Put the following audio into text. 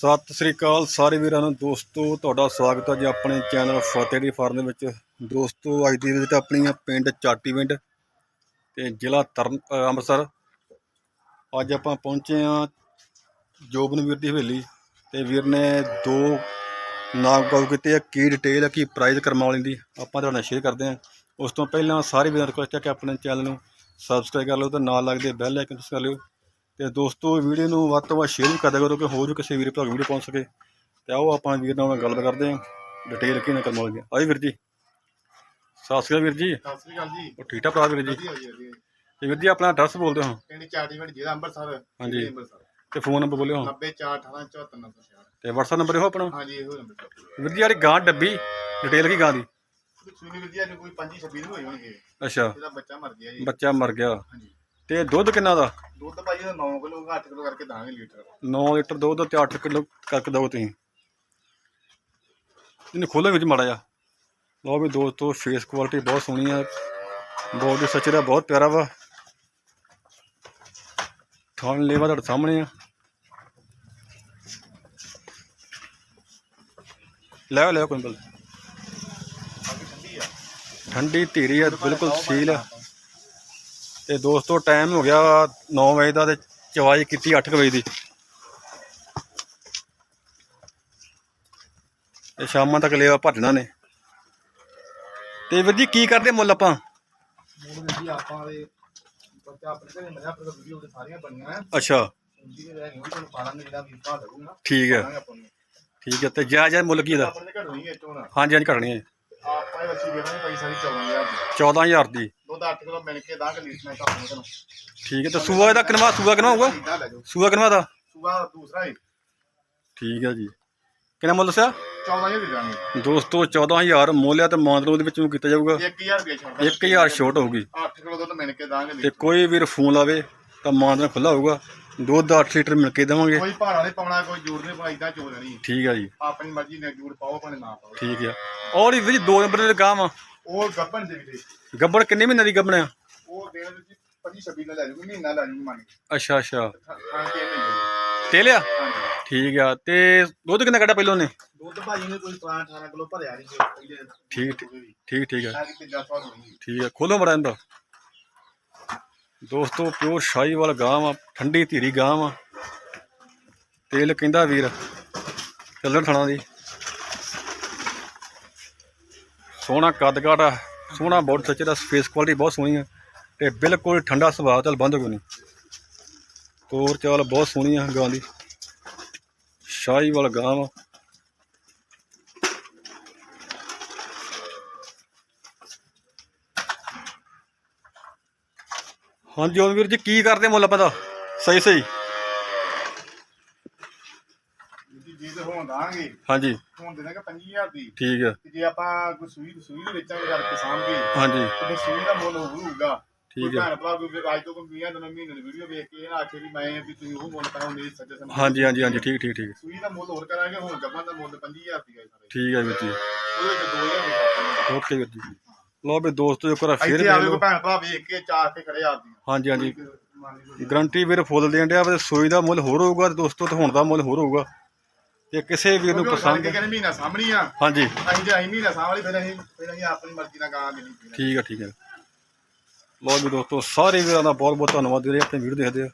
ਸਤਿ ਸ੍ਰੀ ਅਕਾਲ ਸਾਰੇ ਵੀਰਾਂ ਨੂੰ। ਦੋਸਤੋ, ਤੁਹਾਡਾ ਸਵਾਗਤ ਹੈ ਜੀ ਆਪਣੇ ਚੈਨਲ ਫਤਿਹ ਦੀ ਫਾਰਮ ਦੇ ਵਿੱਚ। ਦੋਸਤੋ, ਅੱਜ ਦੀ ਵਿਜ਼ਿਟ ਆਪਣੀ ਆ ਪਿੰਡ ਚਾਟੀ ਪਿੰਡ ਤੇ ਜ਼ਿਲ੍ਹਾ ਤਰਨ ਅੰਮ੍ਰਿਤਸਰ। ਅੱਜ ਆਪਾਂ ਪਹੁੰਚੇ ਆ ਜੋਬਨ ਵੀਰ ਦੀ ਹਵੇਲੀ ਤੇ ਵੀਰ ਨੇ ਦੋ ਨਾਮ ਕਾਲ ਕੀਤੇ ਆ, ਕੀ ਡਿਟੇਲ ਹੈ ਕੀ ਪ੍ਰਾਈਸ ਕਰਮਾ ਵਾਲੀ ਦੀ, ਆਪਾਂ ਤੁਹਾਡੇ ਨਾਲ ਸ਼ੇਅਰ ਕਰਦੇ ਆ ਉਸ ਤੋਂ ਪਹਿਲਾਂ ਸਾਰੇ ਵੀਰਾਂ ਨੂੰ ਰਿਕੁਐਸਟ ਹੈ ਕਿ ਆਪਣੇ ਚੈਨਲ ਨੂੰ ਸਬਸਕ੍ਰਾਈਬ ਕਰ ਲਓ ਤੇ ਨਾਲ ਲੱਗਦੇ ਬੈਲ ਆਈਕਨ ਪ੍ਰੈਸ ਕਰ ਲਿਓ। ਤੇ ਦੋਸਤੋ ਵੀਡੀਓ ਨੂੰ ਵੱਧ ਤੋਂ ਵੱਧ ਸ਼ੇਅਰ ਵੀ ਕਰ ਦਿਆ ਕਰੋ ਕਿ ਹੋਰ ਵੀ ਕਿਸੇ ਵੀਰ ਭਰਾ ਵੀਡੀਓ ਪਹੁੰਚ ਸਕੇ। ਤੇ ਆਓ ਆਪਾਂ ਵੀਰ ਨਾਲ ਗੱਲ ਕਰਦੇ ਹਾਂ। ਡਿਟੇਲ ਕੀ ਨਾ ਕਰਮ ਵਾਲੀ ਆਈ ਵੀਰ ਜੀ। ਸਤਿ ਸ਼੍ਰੀ ਅਕਾਲ ਵੀਰ ਜੀ। ਸਤਿ ਸ੍ਰੀ ਅਕਾਲ ਜੀ। ਉਹ ਠੀਕ ਠਾਕ ਭਰਾ ਵੀਰ ਜੀ? ਤੇ ਵੀਰ ਜੀ ਆਪਣਾ ਐਡਰੈਸ ਬੋਲਦੇ ਹੋ? ਪਿੰਡ ਚਾਟੀਵਿੰਡ ਜ਼ਿਲ੍ਹਾ ਅੰਮ੍ਰਿਤਸਰ। ਹਾਂਜੀ। ਤੇ ਫੋਨ ਨੰਬਰ ਬੋਲਿਓ। 904187496 ਤੇ WhatsApp ਨੰਬਰ ਇਹੋ ਆਪਣਾ। ਹਾਂਜੀ ਇਹੋ ਨੰਬਰ ਵੀਰ ਜੀ ਯਾਰੀ ਗਾਂ ਡੱਬੀ ਡਿਟੇਲ ਕੀ ਗਾਂ ਦੀ? ਸੁਣੀ ਵਧੀਆ ਨੂੰ ਕੋਈ 25 26 ਨੂੰ ਹੋਈ ਹੋਣਗੇ। ਅੱਛਾ। ਇਹਦਾ ਬੱਚਾ ਮਰ ਗਿਆ ਜੀ। ਬੱਚਾ ਮਰ ਗਿਆ। ਹਾਂਜੀ। ਤੇ ਦੁੱਧ ਕਿੰਨਾ ਦਾ? ਦੁੱਧ ਭਾਈ ਇਹਦਾ 9 ਕਿਲੋ 8 ਕਿਲੋ ਕਰਕੇ ਦਾਂਗੇ ਲੀਟਰ। 9 ਲੀਟਰ ਦੁੱਧ ਤੇ 8 ਕਿਲੋ ਕਰਕੇ ਦਿਓ ਤੁਸੀਂ। ਇਹਨੂੰ ਖੋਲੋ ਵਿੱਚ ਮਾੜਾ ਜਾ ਲਓ ਵੀ ਦੋਸਤੋ ਫੇਸ ਕੁਆਲਿਟੀ ਬਹੁਤ ਸੋਹਣੀ ਆ। ਬੋਡੀ ਸੱਚੇ ਦਾ ਬਹੁਤ ਪਿਆਰਾ ਵਾ। ਥਾਣ ਲੇਵਾ ਤੁਹਾਡੇ ਸਾਹਮਣੇ ਆ। ਲੈ ਲੈ ਕੋਈ ਆ। ਠੰਡੀ ਧੀਰੀ ਆ ਬਿਲਕੁਲ ਸੀਲ ਆ। ਤੇ ਦੋਸਤੋ ਟਾਈਮ ਹੋ ਗਿਆ 9 ਵਜੇ ਦਾ ਤੇ ਚਵਾਈ ਕੀਤੀ 8 ਵਜੇ ਦੀ। ਤੇ ਸ਼ਾਮਾਂ ਤੱਕ ਲੇਵਾ ਭੱਜਣਾ ਨੇ। ਤੇ ਵੀਰ ਜੀ ਕੀ ਕਰਦੇ ਮੁੱਲ ਆਪਾਂ? ਮੂਲ ਵਿੱਚ ਆਪਾਂ ਦੇ ਬੱਚਾ ਆਪਣੇ ਘਰੇ ਮਜ਼ਾ ਪਰ ਵੀਡੀਓ ਤੇ ਸਾਰੀਆਂ ਬਣੀਆਂ। ਆ ਅੱਛਾ ਦੇ ਠੀਕ ਹੈ। ਠੀਕ ਹੈ ਤੇ ਜਾ ਜਾ ਮੁੱਲ ਕੀ ਦਾ ਹਾਂਜੀ ਹਾਂਜੀ ਘਟਣੀ ਹੈ ਆਪਾਂ ਇਹ ਬੱਚੀ ਵੇਚਣੀ ਪਈ ਸਾਰੀ 14000 ਦੀ। 14000 ਦੀ। ਦੁੱਧ 8 ਕਿਲੋ ਮਿਲ ਕੇ ਦਾਂਗੇ ਲੀਟਰ ਨਾਲ ਤੁਹਾਨੂੰ ਤੁਹਾਨੂੰ ਠੀਕ ਹੈ ਤੇ ਸੂਆ ਇਹਦਾ ਕਿਨਵਾ ਸੂਆ ਕਿਨਵਾ ਹੋਊਗਾ? ਇਦਾਂ ਲੈ ਜਾਓ। ਸੂਆ ਕਿਨਵਾ ਦਾ? ਸੂਆ ਦੂਸਰਾ ਹੀ। ਠੀਕ ਹੈ ਜੀ। ਕਿੰਨਾ ਮੁੱਲ ਦੱਸਿਆ? 14000 ਦੇ ਦਾਂਗੇ। ਦੋਸਤੋ 14000 ਮੁੱਲ ਆ ਤੇ ਮਾਨਰੋ ਦੇ ਵਿੱਚੋਂ ਕੀਤਾ ਜਾਊਗਾ। 1000 ਰੁਪਏ ਛੱਡ 1000 ਛੋਟ ਹੋਊਗੀ। 8 ਕਿਲੋ ਦੁੱਧ ਮਿਲ ਕੇ ਦਾਂਗੇ ਤੇ ਲੀਟਰ ਕੋਈ ਵੀਰ ਫੋਨ ਲਾਵੇ ਤਾਂ ਮਾਨਰ ਖੁੱਲਾ ਹੋਊਗਾ। ਦੁੱਧ 8 ਲੀਟਰ ਮਿਲ ਕੇ ਦੇਵਾਂਗੇ। ਕੋਈ ਭਾੜਾ ਨਹੀਂ ਪਾਉਣਾ ਕੋਈ ਜੂੜ ਨਹੀਂ ਪਾਉਣਾ ਇਦਾਂ ਚੋ ਲੈਣੀ ਠੀਕ ਆ ਜੀ। ਆਪਣੀ ਮਰਜ਼ੀ ਨਾਲ ਜੂੜ ਪਾਓ ਭਾਵੇਂ ਨਾ ਪਾਓ। ਠੀਕ ਆ। ਔਰ ਇਹ ਵੀ ਦੋ ਨੰਬਰ ਦੇ ਗਾਂ ਵਾ। ਉਹ ਗੱਬਣ ਦੇ ਵੀਰੇ ਗੱਬੜ ਕਿੰਨੇ ਮਹੀਨੇ ਦੀ ਗੱਬਣ ਆ? ਉਹ ਦੇਣ ਵਿੱਚ 25 26 ਨਾਲ ਲੈ ਜੂਗੀ ਮਹੀਨਾ ਲੈ ਜੂਗੀ ਮੰਨ। ਕੇ ਅੱਛਾ। ਅੱਛਾ ਤੇ ਲਿਆ ਠੀਕ ਆ ਤੇ ਦੁੱਧ ਕਿੰਨਾ ਕੱਢਿਆ ਪਹਿਲੋਂ ਨੇ ਦੁੱਧ ਭਾਜੀ ਨੇ ਕੋਈ 18 ਕਿਲੋ ਭਰਿਆ ਨਹੀਂ ਠੀਕ ਠੀਕ ਠੀਕ ਆ। ਆ ਠੀਕ ਆ ਖੋਲੋ ਮੜਾ ਇਹਦਾ। ਦੋਸਤੋ ਪਿਓਰ ਸ਼ਾਹੀ ਵਾਲਾ ਗਾਂ ਵਾ ਠੰਡੀ ਧੀਰੀ ਗਾਂ ਵਾ ਤੇਲ ਕਹਿੰਦਾ ਵੀਰ ਚੱਲਣ ਥਣਾ ਦੀ। ਸੋਹਣਾ ਕੱਦ ਕਾਠ ਆ, ਸੋਹਣਾ ਬਹੁਤ ਸੱਚੇ ਦਾ ਸਪੇਸ ਕੁਆਲਿਟੀ ਬਹੁਤ ਸੋਹਣੀ ਹੈ ਤੇ ਬਿਲਕੁਲ ਠੰਡਾ ਸੁਭਾਅ, ਚੱਲ ਬੰਦ ਕੋਈ ਨਹੀਂ ਤੋਰ ਚਾਲ ਬਹੁਤ ਸੋਹਣੀ ਆ ਗਾਂ ਦੀ। ਸ਼ਾਹੀ ਵਾਲਾ ਗਾਂ ਵਾ। ਹਾਂਜੀ ਉਹ ਵੀਰ ਜੀ, ਕੀ ਕਰਦੇ ਮੁੱਲ ਪਤਾ ਸਹੀ ਸਹੀ। ਜੀ ਤੇ ਦਾਂਗੇ। ਹਾਂਜੀ। ਹੁਣ ਦੇ ਦਾਂਗੇ 25000 ਦੀ। ਠੀਕ ਤੇ ਜੇ ਆਪਾਂ ਕੋਈ ਸੂਈ ਸੂਈ ਦੇ ਵੇਚਾਂਗੇ ਯਾਰ ਕਿਸਾਨ ਵੀ ਹਾਂਜੀ। ਤੇ ਸੂਈ ਦਾ ਮੁੱਲ ਹੋਊਗਾ। ਠੀਕ ਹੈ ਭੈਣ ਭਰਾ ਕੋਈ ਅੱਜ ਤੋਂ ਕੋਈ 20 ਦਿਨ ਮਹੀਨੇ ਦੀ ਵੀਡੀਓ ਵੇਖ ਕੇ ਇਹ ਨਾ ਆਖੇ ਵੀ ਮੈਂ ਵੀ ਤੁਸੀਂ ਉਹ ਮੁੱਲ ਕਰਾਓ ਮੇਰੇ ਸੱਜੇ ਹਾਂਜੀ ਹਾਂਜੀ ਹਾਂਜੀ ਠੀਕ ਠੀਕ ਠੀਕ। ਸੂਈ ਦਾ ਮੁੱਲ ਹੋਰ ਕਰਾਂਗੇ ਹੁਣ ਗੱਬਾਂ ਦਾ ਮੁੱਲ 25000 ਦੀ ਹੈ ਸਾਰੇ। ਠੀਕ ਆ ਵੀਰ ਜੀ। ਉਹਦੇ ਚ 2000 ਦੀ ਓਕੇ ਵੀਰ ਜੀ। ਲਓ ਵੀ ਦੋਸਤੋ ਇੱਕ ਵਾਰ ਫੇਰ ਇੱਥੇ ਆਵੇ ਕੋਈ ਭੈਣ ਭਰਾ ਵੇਖ ਕੇ ਚਾਹ ਕੇ ਖੜੇ ਆਪਦੀ ਹਾਂਜੀ ਹਾਂਜੀ। ਗਰੰਟੀ ਵੀਰ ਫੁੱਲ ਦੇਣ ਡਿਆ ਸੋਈ ਦਾ ਮੁੱਲ ਹੋਰ ਹੋਊਗਾ ਤੇ ਦੋਸਤੋ ਤੇ ਹੁਣ ਦਾ ਮੁੱਲ ਹੋਰ ਹੋਊਗਾ। ਤੇ ਕਿਸੇ ਵੀਰ ਨੂੰ ਪਸੰਦ ਪਸੰਦ ਕਹਿੰਦੇ ਮਹੀਨਾ ਸਾਹਮਣੀ ਆ। ਹਾਂਜੀ। ਅਸੀਂ ਜੇ ਅਸੀਂ ਮਹੀਨਾ ਸਾਹਮਣੇ ਫਿਰ ਅਸੀਂ ਫਿਰ ਅਸੀਂ ਆਪਣੀ ਮਰਜ਼ੀ ਨਾਲ ਗਾਂ ਦੇਣੀ ਠੀਕ ਆ ਠੀਕ ਆ। ਲਓ ਵੀ ਦੋਸਤੋ ਸਾਰੇ ਵੀਰਾਂ ਦਾ ਬਹੁਤ ਬਹੁਤ ਧੰਨਵਾਦ ਜਿਹੜੇ ਆਪਣੇ ਵੀਡੀਓ ਦੇਖਦੇ ਆ।